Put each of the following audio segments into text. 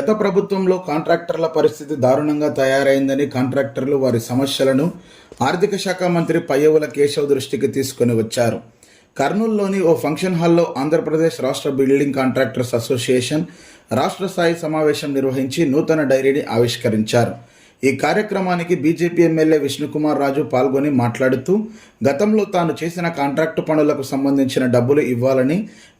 గత ప్రభుత్వంలో కాంట్రాక్టర్ల పరిస్థితి దారుణంగా తయారైందని కాంట్రాక్టర్లు వారి సమస్యలను ఆర్థిక శాఖ మంత్రి పయ్యవుల కేశవ్ దృష్టికి తీసుకొని వచ్చారు. కర్నూలులోని ఓ ఫంక్షన్ హాల్లో ఆంధ్రప్రదేశ్ రాష్ట్ర బిల్డింగ్ కాంట్రాక్టర్స్ అసోసియేషన్ రాష్ట్ర స్థాయి సమావేశం నిర్వహించి నూతన డైరీని ఆవిష్కరించారు. ఈ కార్యక్రమానికి బీజేపీ ఎమ్మెల్యే విష్ణుకుమార్ రాజు పాల్గొని మాట్లాడుతూ గతంలో తాను చేసిన కాంట్రాక్టు పనులకు సంబంధించిన డబ్బులు ఇవ్వాలని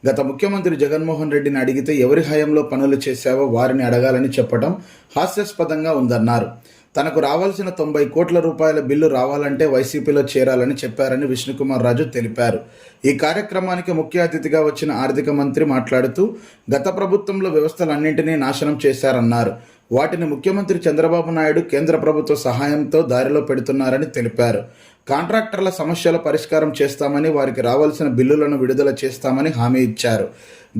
గత ముఖ్యమంత్రి జగన్మోహన్ రెడ్డిని అడిగితే ఎవరి హయాంలో పనులు చేశావో వారిని అడగాలని చెప్పడం హాస్యాస్పదంగా ఉందన్నారు. తనకు రావాల్సిన తొంభై కోట్ల రూపాయల బిల్లు రావాలంటే వైసీపీలో చేరాలని చెప్పారని విష్ణుకుమార్ రాజు తెలిపారు. ఈ కార్యక్రమానికి ముఖ్య అతిథిగా వచ్చిన ఆర్థిక మంత్రి మాట్లాడుతూ గత ప్రభుత్వంలో వ్యవస్థలన్నింటినీ నాశనం చేశారన్నారు. వాటిని ముఖ్యమంత్రి చంద్రబాబు నాయుడు కేంద్ర ప్రభుత్వ సహాయంతో దారిలో పెడుతున్నారని తెలిపారు. కాంట్రాక్టర్ల సమస్యల పరిష్కారం చేస్తామని వారికి రావాల్సిన బిల్లులను విడుదల చేస్తామని హామీ ఇచ్చారు.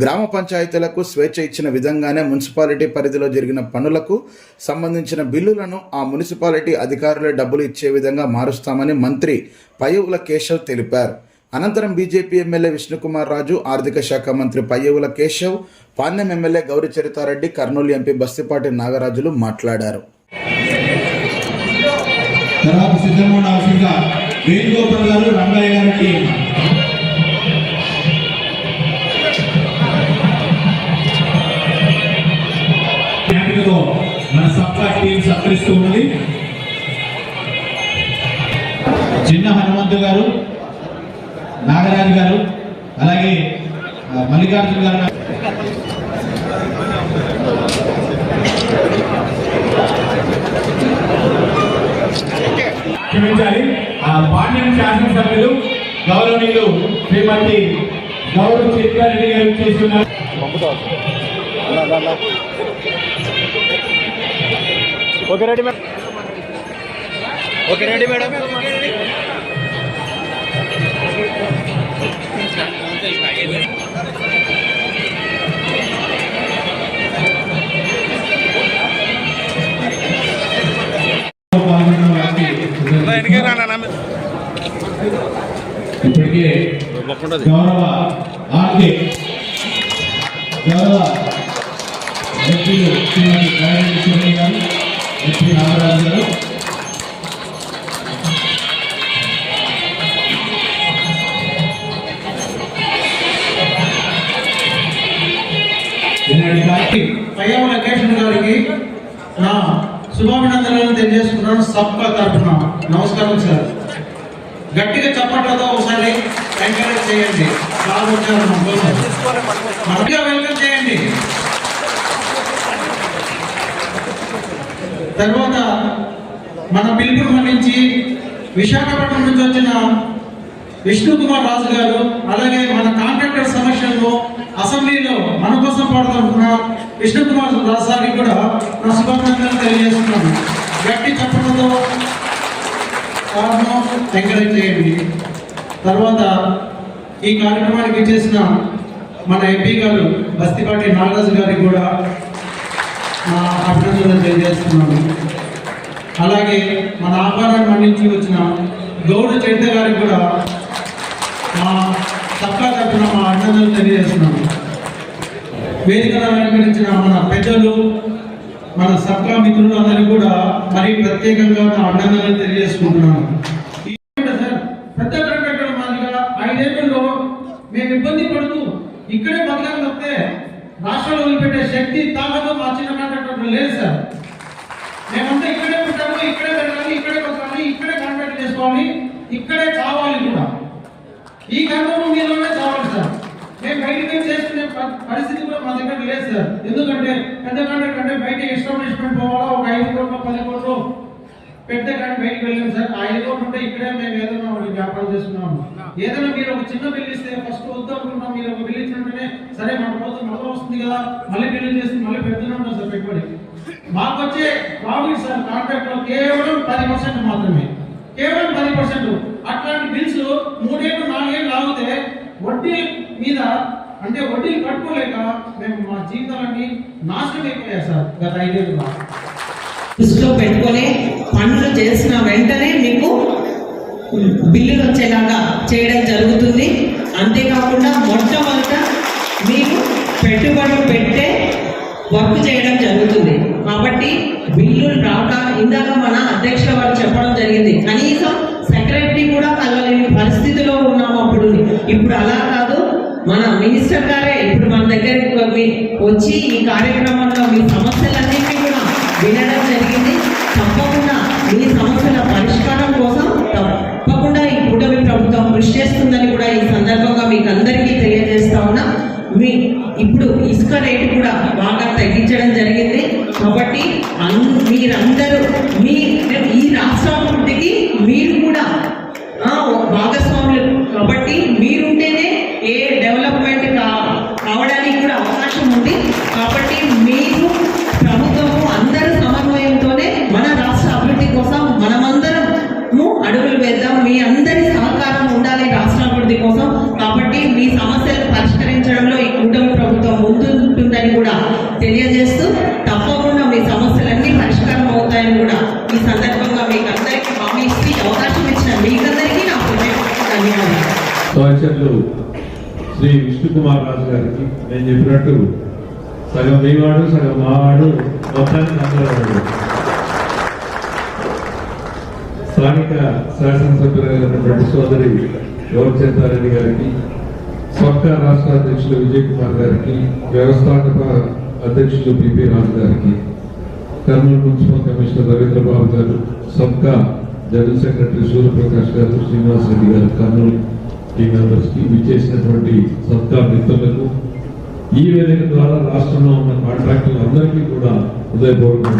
గ్రామ పంచాయతీలకు స్వేచ్ఛ ఇచ్చిన విధంగానే మున్సిపాలిటీ పరిధిలో జరిగిన పనులకు సంబంధించిన బిల్లులను ఆ మున్సిపాలిటీ అధికారులే డబ్బులు ఇచ్చే విధంగా మారుస్తామని మంత్రి పయ్యవుల కేశవ్ తెలిపారు. అనంతరం బీజేపీ ఎమ్మెల్యే విష్ణుకుమార్ రాజు ఆర్థిక శాఖ మంత్రి పయ్యవుల కేశవ్ పాండ్యం ఎమ్మెల్యే గౌరి చరితారెడ్డి కర్నూలు ఎంపీ బస్తిపాటి నాగరాజులు మాట్లాడారు. మన టీం సత్కరిస్తూ చిన్న హనుమంతు గారు నాగరాజు గారు అలాగే మల్లికార్జున గారు. క్షమించాలి. ఆ పాండ్యం శాసనసభ్యులు గౌరవనీయులు శ్రీమతి గౌరవ చిత్రారెడ్డి గారు చేస్తున్నారు okay ready madam. Okay ready madam. ఇప్పటికే గౌరవ ఆర్కే గౌరవ ఎంపీలు శ్రీమతి నారాయణ గారు ఎంపీ నాగరాజు గారు నా శుభాభినందనలు తెలియజేసుకున్నాను సబ్కా తరఫున. నమస్కారం సార్. గట్టిగా చప్పట్లతో ఒకసారి ఎంకరేజ్ చేయండి. బాగా వచ్చారు మన కోసం మంచిగా వెల్కమ్ చేయండి. తర్వాత మన పిలుపు మన్నించి విశాఖపట్నం నుంచి వచ్చిన విష్ణు కుమార్ రాజు గారు అలాగే మన కాంట్రాక్టర్ సమస్యలను అసెంబ్లీలో మన కోసం పాడుతున్న విష్ణు కుమార్ రాజు గారికి కూడా నా శుభాకాంక్షలు తెలియజేస్తున్నాను. గట్టి చెప్పడంతో కారణం ఎంకరేజ్ చేయండి తర్వాత ఈ కార్యక్రమానికి చేసిన మన ఎంపీ గారు బస్తిపాటి నాగరాజు గారికి కూడా నా అభినందనలు తెలియజేస్తున్నాను. అలాగే మన ఆహ్వానాన్ని మన్నించి వచ్చిన గౌడ చైత్య గారికి కూడా మా సబ్కా తరఫున మా అభినందనలు తెలియజేస్తున్నాను. వేదికను అలంకరించిన మన పెద్దలు మన సబ్కా మిత్రులు అందరికీ కూడా మరీ ప్రత్యేకంగా నా అభినందనలు తెలియజేసుకుంటున్నాను. పెద్ద కాంట్రాక్టర్ మాదిరిగా ఐదేళ్ళలో మేము ఇబ్బంది పడుతూ ఇక్కడే బతకాలి వస్తే రాష్ట్రంలో వదిలిపెట్టే శక్తి తాగదు మా చిన్న కాంట్రాక్టర్లు లేదు సార్. మేమంతా ఇక్కడే ఉంటాము ఇక్కడే వెళ్ళాలి ఇక్కడే బతకాలి ఇక్కడే కాంట్రాక్ట్ చేసుకోవాలి ఇక్కడే కావాలి కూడా. ఈ కర్మము మీలోనే చావాలి సార్ మేము బయటికి వెళ్ళి చేసుకునే ప- పరిస్థితి కూడా మా దగ్గర లేదు సార్. ఎందుకంటే పెద్ద కాంట్రాక్ట్ అంటే బయట ఎస్టాబ్లిష్మెంట్ పోవాలా? ఒక ఐదు కోట్లు పది కోట్లు పెద్ద కానీ బయటకు వెళ్ళాం సార్. ఆ ఐదు కోట్లు ఉంటే ఇక్కడే మేము ఏదైనా ఒకటి వ్యాపారం చేస్తున్నాము. ఏదైనా మీరు ఒక చిన్న బిల్లు ఇస్తే ఫస్ట్ వద్దు అనుకున్నాం మీరు ఒక బిల్లు ఇచ్చినట్టునే సరే మన రోజు మళ్ళీ వస్తుంది కదా. మళ్ళీ బిల్లు చేసి మళ్ళీ పెద్దనే ఉంటాం సార్ పెట్టుబడి. మాకు వచ్చే ప్రాఫిట్ సార్ కాంట్రాక్ట్లో కేవలం పది పర్సెంట్ మాత్రమే. కేవలం పది పర్సెంట్ అట్లాంటి బిల్స్ మూడేళ్ళు నాలుగేళ్ళు ఆగితే వడ్డీ మీద అంటే వడ్డీలు కట్టుకోలేక మేము మా జీవితాలన్నీ నాశనం అయిపోయాయి సార్ గత ఐదేళ్ళు దృష్టిలో పెట్టుకొని పనులు చేసిన వెంటనే మీకు బిల్లులు వచ్చేలాగా చేయడం జరుగుతుంది. అంతేకాకుండా మొట్టమొదట మీకు పెట్టుబడి పెట్టే వర్క్ చేయడం జరుగుతుంది. కాబట్టి బిల్లులు రాక ఇందాక మన అధ్యక్ష వారు చెప్పడం జరిగింది. కనీసం సెక్రటరీ కూడా కలవలేని పరిస్థితిలో ఉన్నాము అప్పుడు ఇప్పుడు అలా మన మినిస్టర్ గారే ఇప్పుడు మన దగ్గరికి వచ్చి ఈ కార్యక్రమంలో మీ సమస్యలన్నింటినీ కూడా వినడం జరిగింది. తప్పకుండా మీ సమస్యల పరిష్కారం కోసం తప్పకుండా ఈ కూటమి ప్రభుత్వం కృషి చేస్తుందని కూడా ఈ సందర్భంగా మీకు అందరికీ తెలియజేస్తా ఉన్నా. మీ ఇప్పుడు ఇసుక రేటు కూడా బాగా తగ్గించడం జరిగింది. కాబట్టి మీరందరూ మీ ఈ రాష్ట్రాభివృద్ధికి మీరు కూడా భాగస్వాములు. కాబట్టి మీరుంటేనే ఏ డెవలప్మెంట్ కా కావడానికి కూడా అవకాశం ఉంది. కాబట్టి మీరు ప్రభుత్వము అందరూ సమన్వయంతోనే మన రాష్ట్ర అభివృద్ధి కోసం మనమందరము అడుగులు వేద్దాం. మీ అందరి సహకారం ఉండాలి రాష్ట్ర అభివృద్ధి కోసం. కాబట్టి మీ సమస్యలు పరిష్కరించడంలో ఈ కూటమి ప్రభుత్వం ముందుంటుందని కూడా తెలియజేస్తూ తప్పకుండా మీ సమస్యలన్నీ పరిష్కారం అవుతాయని కూడా ఈ సందర్భంగా మీకు అందరికీ హామీ ఇచ్చి అవకాశం ఇచ్చిన మీకందరికీ నా ధన్యవాదాలు. సోదరులు శ్రీ విష్ణుకుమార్ రాజు గారికి నేను చెప్పినట్టు సగం మీవాడు సగం మావాడు మొత్తానికి నమ్మలేవాడు స్థానిక శాసనసభ్యులైనటువంటి సోదరి గౌరచేతారెడ్డి గారికి స్వక్క రాష్ట్ర అధ్యక్షులు విజయ్ కుమార్ గారికి వ్యవస్థాపక అధ్యక్షులు పిపి రాజు గారికి కర్నూలు మున్సిపల్ కమిషనర్ రవీంద్రబాబు గారు సబ్కా జనరల్ సెక్రటరీ సూర్యప్రకాష్ గారు శ్రీనివాస్ రెడ్డి గారు కర్నూలు టీ మెంబర్స్కి విచ్చేసినటువంటి సబ్కా మిత్రులకు ఈ వేదిక ద్వారా రాష్ట్రంలో ఉన్న కాంట్రాక్టులు అందరికీ కూడా హృదయపూర్వక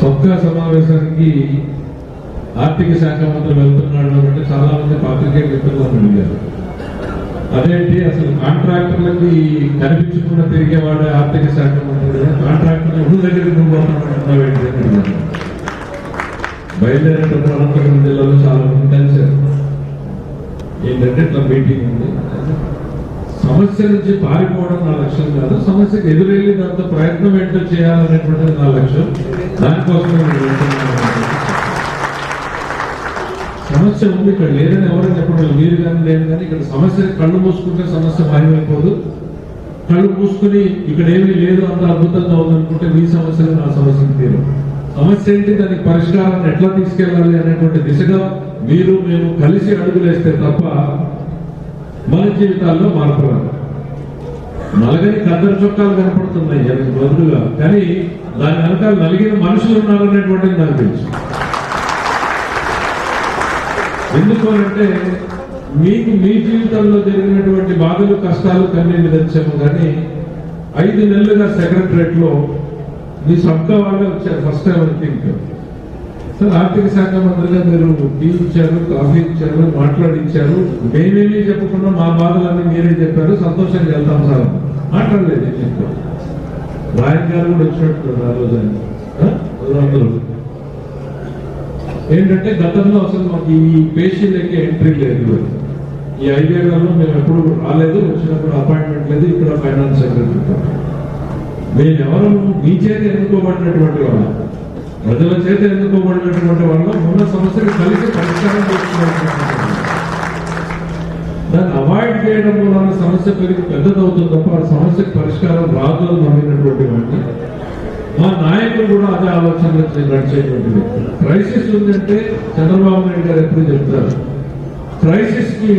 సబ్కా సమావేశానికి ఆర్థిక శాఖ మంత్రి వెళ్తున్నాడు అంటే చాలా మంది పాత్రికే మిత్రులు అడిగారు అదేంటి? అసలు కాంట్రాక్టర్లకి కనిపించకుండా తిరిగేవాడే ఆర్థిక శాఖ మంత్రి కాంట్రాక్టర్లు ఎవరి దగ్గరికి పోతున్నాడు అని బయలుదేరేటప్పుడు అనంతపురం జిల్లాలో చాలా మంది కలిశారు. ఏంటంటే ఇట్లా మీటింగ్ ఉంది. సమస్య నుంచి పారిపోవడం నా లక్ష్యం కాదు. సమస్యకు ఎదురెళ్ళి దాంతో ప్రయత్నం ఏంటో చేయాలనేటువంటిది నా లక్ష్యం. దానికోసమే సమస్య ఉంది ఇక్కడ లేదని ఎవరైనా చెప్పడం మీరు కానీ లేదు కానీ ఇక్కడ సమస్య కళ్ళు మూసుకుంటే సమస్య మాయమైపోదు. కళ్ళు మూసుకుని ఇక్కడ ఏమీ లేదు అంత అద్భుతంగా ఉందనుకుంటే మీ సమస్యలు నా సమస్యకు తీరు. సమస్య ఏంటి? దానికి పరిష్కారాన్ని ఎట్లా తీసుకెళ్ళాలి అనేటువంటి దిశగా మీరు మేము కలిసి అడుగులేస్తే తప్ప మన జీవితాల్లో మార్పురాదు నలగని కద్దరు చొక్కాలు కనపడుతున్నాయి దానికి బదులుగా. కానీ దాని వెనకాల నలిగిన మనుషులు ఉన్నారనేటువంటిది నాకు తెలుసు. ఎందుకు అంటే మీకు మీ జీవితంలో జరిగినటువంటి బాధలు కష్టాలు కన్నీళ్ళు తెచ్చాము కానీ ఐదు నెలలుగా సెక్రటరేట్లో మీ సబ్కా వాళ్ళే వచ్చారు ఫస్ట్ టైం థింక్ సార్ ఆర్థిక శాఖ మంత్రిగా మీరు టీ ఇచ్చారు కాఫీ ఇచ్చారు మాట్లాడించారు మేమేమీ చెప్పకుండా మా బాధలన్నీ మీరే చెప్పారు. సంతోషంగా వెళ్తాం సార్. మాట్లాడలేదు చెప్పారు? రాయన్ గారు కూడా వచ్చినట్టు ఆ రోజు అందరూ. ఏంటంటే గతంలో అసలు మాకు ఈ పేషీలకి ఎంట్రీ లేదు. ఈ ఐదేళ్ళలో మేము ఎప్పుడు రాలేదు వచ్చినప్పుడు అపాయింట్మెంట్ లేదు ఇక్కడ ఫైనాన్స్ సెక్రటరీ. మేము ఎవరు మీ చేత ఎన్నుకోబడినటువంటి వాళ్ళం. ప్రజల చేత ఎన్నుకోబడినటువంటి వాళ్ళు ఉన్న సమస్యలు కలిసి పరిష్కారం చేసుకున్నటువంటి దాన్ని అవాయిడ్ చేయడం వలన సమస్య పెరిగి పెద్దదవుతుంది తప్ప ఆ సమస్యకు పరిష్కారం రాదు అని నమ్మినటువంటి వాడిని. మా నాయకులు కూడా అదే ఆలోచనలు నడిచేటువంటి వ్యక్తులు. క్రైసిస్ ఉందంటే చంద్రబాబు నాయుడు గారు ఎప్పుడు చెప్తారు? క్రైసిస్కి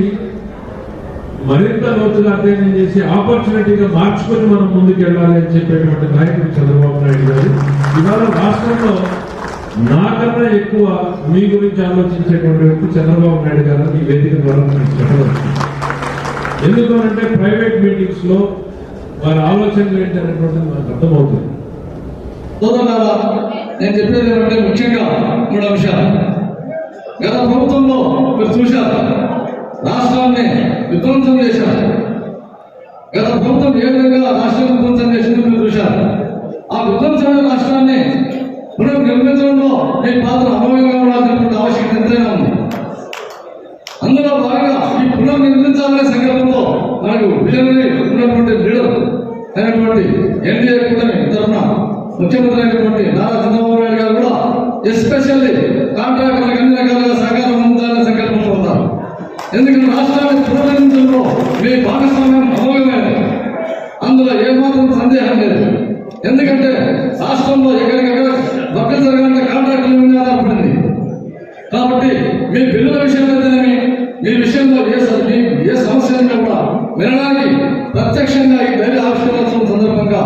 మరింత లోతుగా అధ్యయనం చేసి ఆపర్చునిటీగా మార్చుకొని మనం ముందుకు వెళ్ళాలి అని చెప్పేటువంటి నాయకుడు చంద్రబాబు నాయుడు గారు. ఇవాళ రాష్ట్రంలో నాకన్నా ఎక్కువ మీ గురించి ఆలోచించేటువంటి వ్యక్తి చంద్రబాబు నాయుడు గారు ఈ వేదిక ద్వారా నేను చెప్పవచ్చు. ఎందుకంటే ప్రైవేట్ మీటింగ్స్లో వారి ఆలోచనలు ఏంటి అనేటువంటిది మనకు అర్థమవుతుంది. నేను చెప్పేది ఏంటంటే ముఖ్యంగా మూడు అంశాలు గత ప్రభుత్వంలో మీరు చూశారు రాష్ట్రాన్ని విధ్వంసం చేశారు. గత ప్రభుత్వం ఏ విధంగా రాష్ట్రం విధ్వంసం చేసిందో మీరు చూశారు. ఆ విధ్వంసమైన రాష్ట్రాన్ని పునః నిర్మించడంలో మీ పాత్ర అనుభవంగా ఉండాల్సినటువంటి ఆవశ్యకత ఎంతైనా ఉంది. అందులో భాగంగా ఈ పునర్నిర్మించాలనే సంకల్పంలో మనకు విజనరీ ఉన్నటువంటి లీడర్ అయినటువంటి ఎన్డీఏ కూటమి తరఫున ముఖ్యమంత్రి అయినటువంటి నారా చంద్రబాబు నాయుడు గారు కూడా ఎస్పెషల్లీ కాంట్రాక్టర్లకు అన్ని రకాలుగా సహకారం అందించాలనే సంకల్పం ఎందుకంటే రాష్ట్రాన్ని ప్రోత్సహించడంలో మీ భాగస్వామ్యం అమోఘమైనది అందులో ఏమాత్రం సందేహం లేదు. ఎందుకంటే రాష్ట్రంలో ఎక్కడికక్కడ వర్గ జరగాలంటే కాంట్రాక్టుల మీద ఆధారపడింది కాబట్టి మీ బిల్లుల విషయంలో మీ విషయంలో ఏ ఏ సమస్య కూడా వినడానికి ప్రత్యక్షంగా ఈ డైరీ ఆవిష్కరించడం సందర్భంగా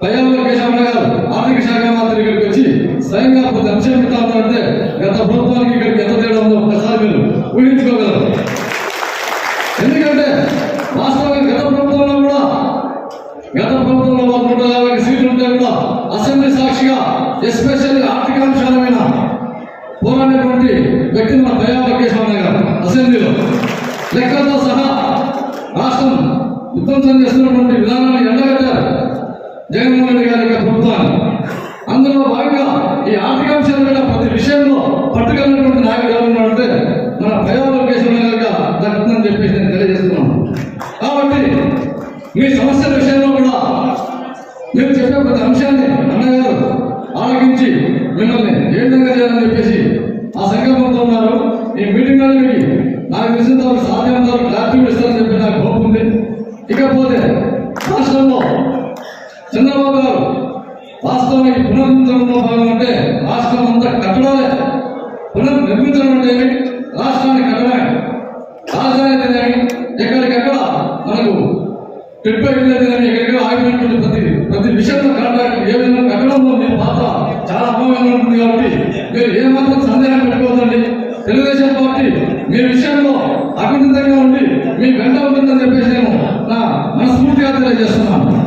పయ్యాల కేశవరావు గారు ఆర్థిక శాఖ మంత్రి ఇక్కడికి వచ్చి స్వయంగా కొంత అంశం పెడతామంటే గత ప్రభుత్వానికి ఇక్కడికి ఎంత తేడా ఉందో ఒకసారి మీరు ఊహించుకోగలరు. ఎందుకంటే వాస్తవంగా గత ప్రభుత్వంలో కూడా గత ప్రభుత్వంలో ఒక నూట యాభై సీట్లు ఉంటే కూడా అసెంబ్లీ సాక్షిగా ఎస్పెషల్లీ ఆర్థిక అంశాల మీద పోరాడినటువంటి వ్యక్తి మన దయాల గారు అసెంబ్లీలో. లెక్కలతో సహా రాష్ట్రం విధ్వంసం చేస్తున్నటువంటి విధానాన్ని ఎండగట్టారు. జగన్మోహన్ రెడ్డి గారి యొక్క ప్రభుత్వాన్ని అందులో భాగంగా ఈ ఆర్థిక అంశాల మీద ప్రతి విషయంలో పట్టుకెళ్ళినటువంటి నాయకుడు ఎవరు ఉన్నారంటే మన భయాల గారిగా దక్కుతుందని చెప్పేసి నేను తెలియజేస్తున్నాను. కాబట్టి మీ సమస్యల విషయంలో కూడా మీరు చెప్పే ప్రతి అంశాన్ని అన్నగారు ఆలోచించి మిమ్మల్ని ఏ విధంగా చేయాలని చెప్పేసి ఆ సంకల్పంతో ఉన్నారు. ఈ మీటింగ్ నాకు తెలిసిన వరకు సాధ్యమైనంత వరకు క్లారిటీ ఇస్తారని చెప్పి నాకు హోప్ ఉంది ఇకపోతే రాష్ట్రంలో చంద్రబాబు గారు పునర్నిర్మించడంలో రాష్ట్రం అంతా కట్టడాలే. పునర్నిర్మించడం అంటే ఏమి? రాష్ట్రాన్ని కట్టడమే రాజధాని అయితేనేమి ఎక్కడికెక్కడ? మనకు ట్రిప్ అయిపోయిందని ఎక్కడికో ఆగిపోయినటువంటి ప్రతి ప్రతి విషయంలో కట్టడానికి ఏ విధంగా కట్టడంలో మీ పాత్ర చాలా అమోఘంగా ఉంటుంది కాబట్టి మీరు ఏమాత్రం సందేహం పెట్టుకోవద్దండి. తెలుగుదేశం పార్టీ మీ విషయంలో అభినందంగా ఉండి మీ వెంట ఉంటుందని చెప్పేసి నేను నా మనస్ఫూర్తిగా తెలియజేస్తున్నాను.